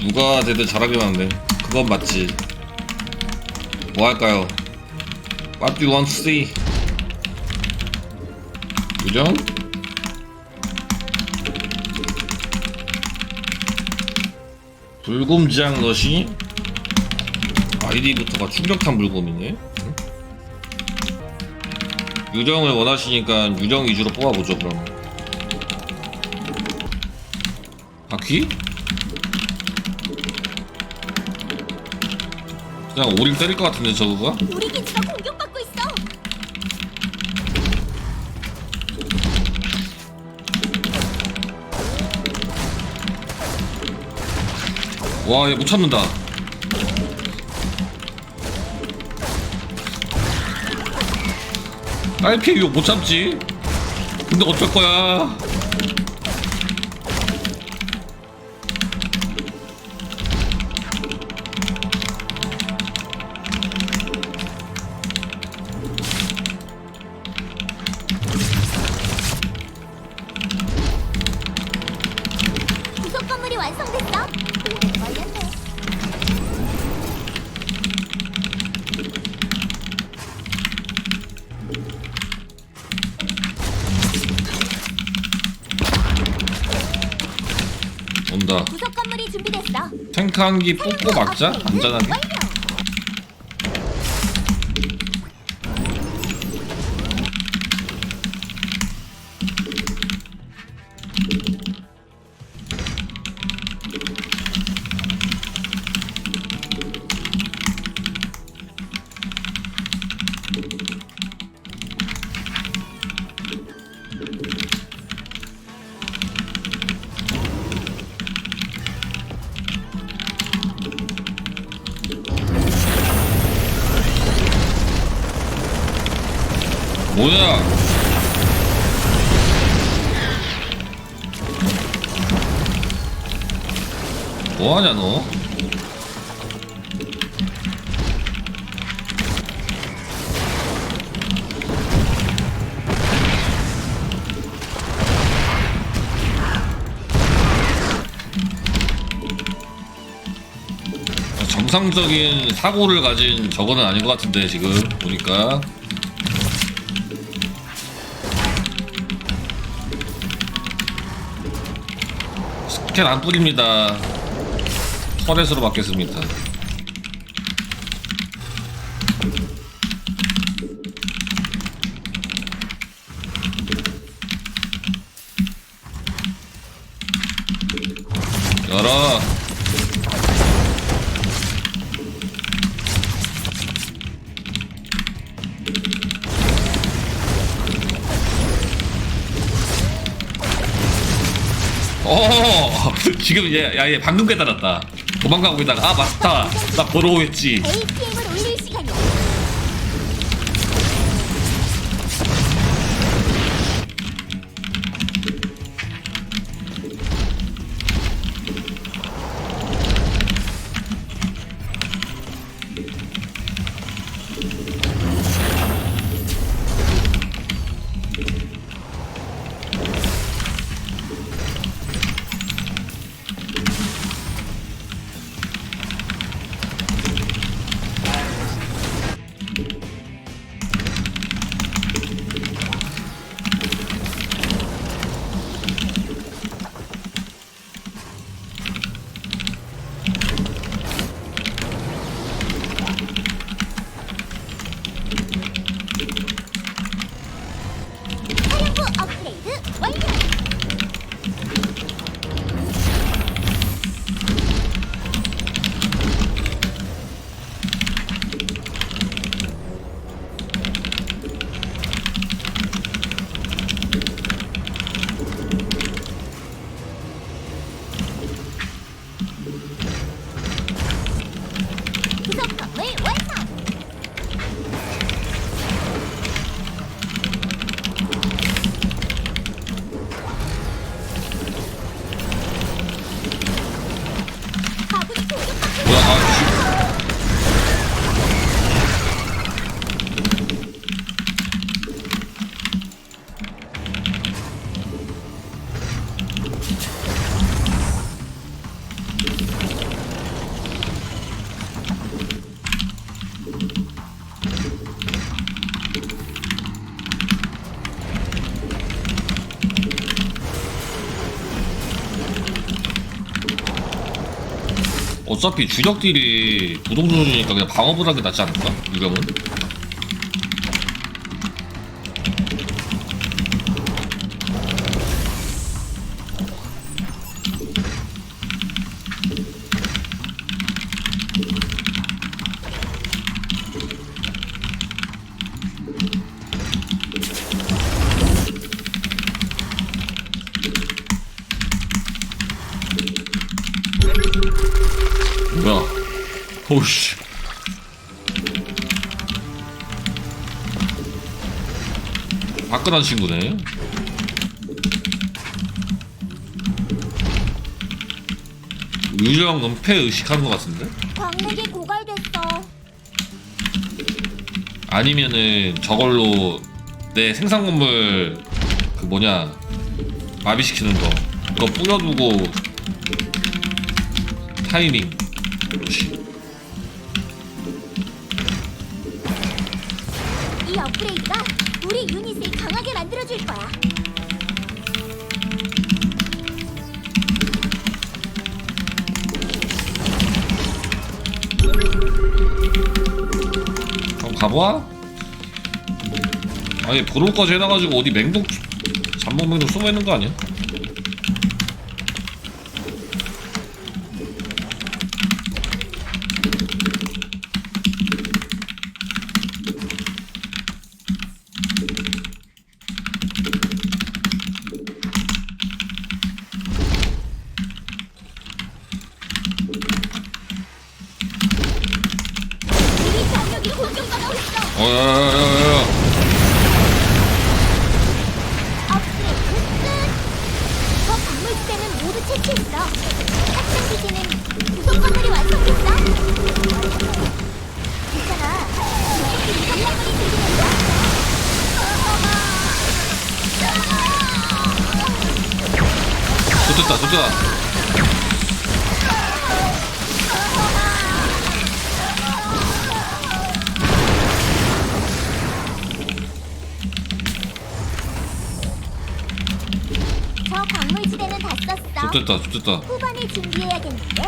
누가 되든 하면 돼. 그건 맞지. 뭐 할까요? What do you want to see? 유령? 불곰지향 러시? 아이디부터가 충격탄 불곰이네. 응? 유령을 원하시니까 유령 위주로 뽑아보죠 그럼. 바퀴? 그냥 오릴 때릴 것 같은데 저거가? 우리 기지가 공격받고 있어. 와, 얘못 참는다. RP 이거 못 참지. 근데 어쩔 거야. 온다. 구석 건물이 준비됐어. 탱크 한기 뽑고 막자. 안전하게. 뭐하냐 너? 정상적인 사고를 가진 저거는 아닌 것 같은데 지금 보니까 스캔 안 뿌립니다. 터렛으로 받겠습니다. 열어. 어, 지금 얘, 야, 얘 방금 깨달았다. 도망가고 있다가, 아, 맞다. 나 보러 오겠지. 어차피 주력딜이 부동존이니까 그냥 게 낫지 않을까? 유령은? 화끈한 친구네. 유령 은폐 의식하는 것 같은데? 광맥이 고갈됐어. 아니면은 저걸로 내 생산 건물 그 뭐냐 마비시키는 거 그거 뿌려두고 타이밍 그렇지 이 업그레이드가 우리 유닛을 강하게 만들어줄 거야. 그럼 가보아 아니 브로까지 해놔가지고 어디 맹독 잠복맹독 숨어있는 거 아니야? 좋됐다 좋됐다 저 광물지대는 다 썼어. 좋됐다 좋됐다 후반을 준비해야겠는데.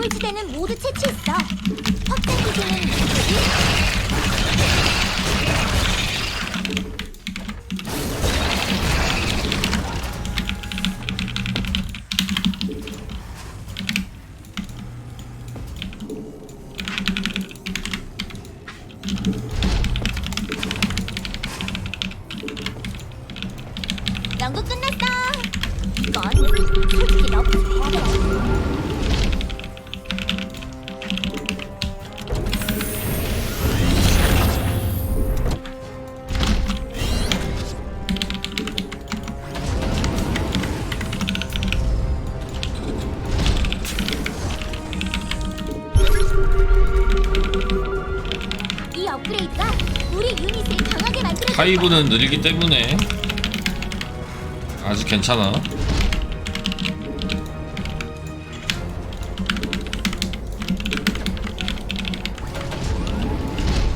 저 광물지대는 모두 채취했어. 확장 기지는 연구 끝났어. 이건 솔직히 너무 해 하이브는 느리기 때문에 아직 괜찮아.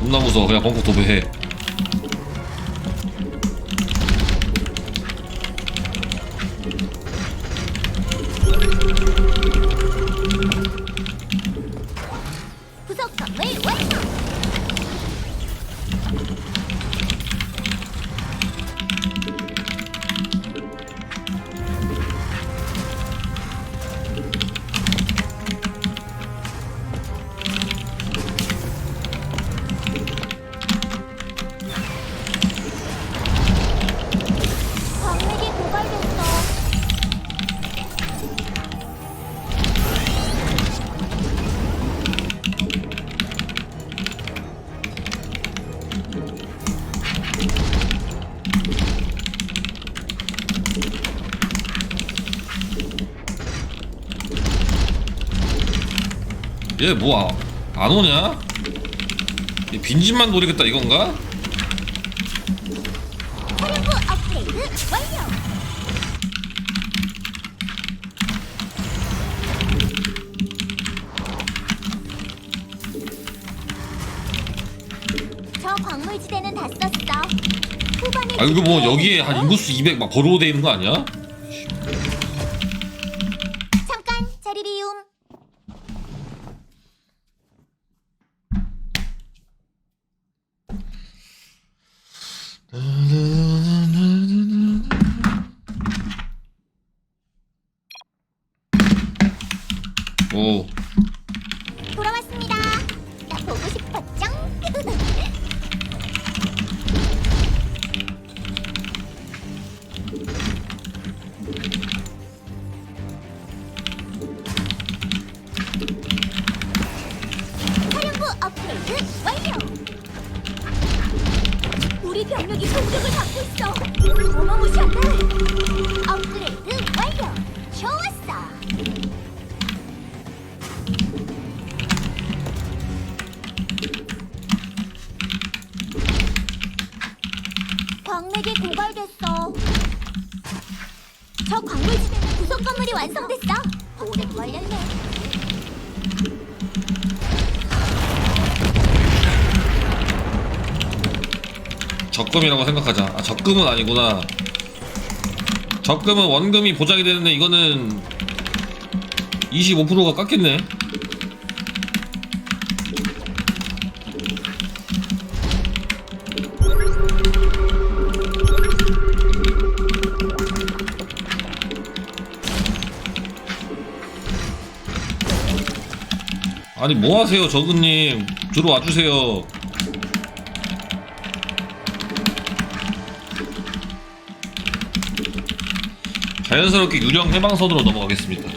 겁나 무서워. 그냥 벙커 도배해 얘 뭐 안 오냐? 얘 빈집만 노리겠다 이건가? 사령부 업그레이드 완료. 저 광물지대는 다 썼어. 후반에 아 이거 뭐? 여기에 한 인구수 200 막 버로우 돼 있는 거 아니야? 잠깐 자리 비움. 병력이 공격을 받고 있어. 어마무시한데. 업그레이드 완료. 좋았어. 광맥이 고갈됐어. 저 광물 지대는 구석 건물이 완성됐어. 오래 걸렸네. 적금이라고 생각하자. 아 적금은 아니구나. 적금은 원금이 보장이 되는데 이거는 25%가 깎였네. 아니 뭐 하세요 저그님? 들어와 주세요 자연스럽게 유령 해방선으로 넘어가겠습니다.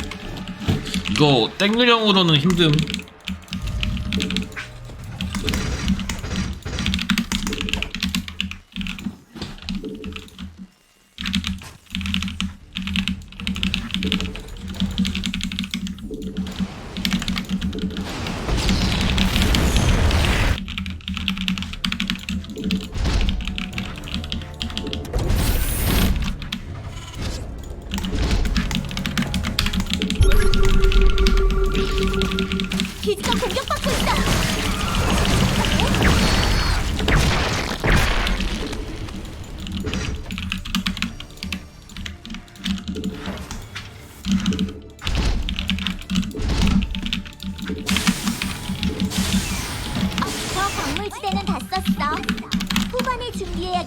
이거 땡유령으로는 힘듦.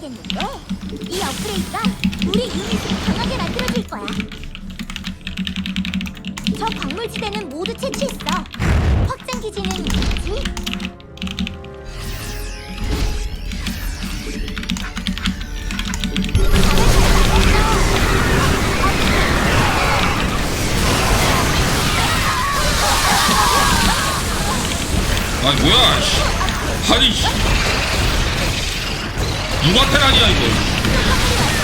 준비해야겠는데 이 업그레이드가 우리 유닛을 강하게 만들어줄 거야. 저 광물지대는 모두 채취했어. 확장 기지는 있지? 아니 뭐야? 씨. 아니 씨. 누가 테란이야 이거?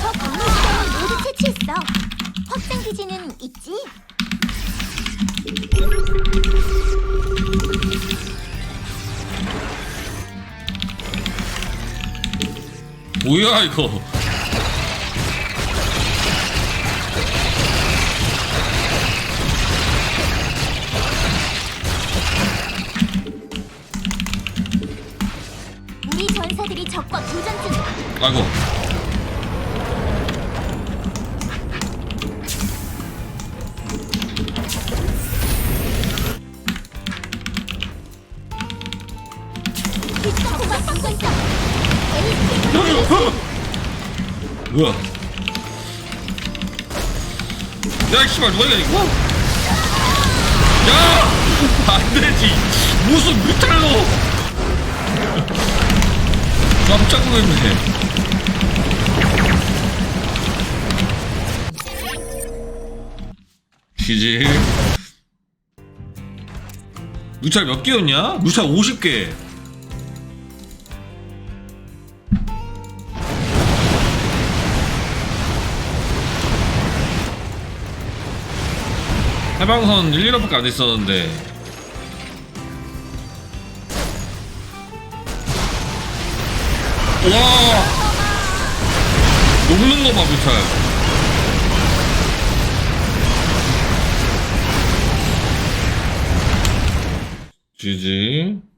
저 광물지대는 모두 채취했어. 확장 기지는 있지? 뭐야 이거? 우리 전사들이 적과 교전 중이야. 아이고. 뭐야? 야 씨발 누가 이거? 야! 안 되지. 무슨 뮤탈로? 깜짝 놀랐네. 퀴즈. 뮤탈 몇 개였냐? 뮤탈 50개. 해방선 1, 2호밖에 안 있었는데. 와! 녹는 거봐 무탈. GG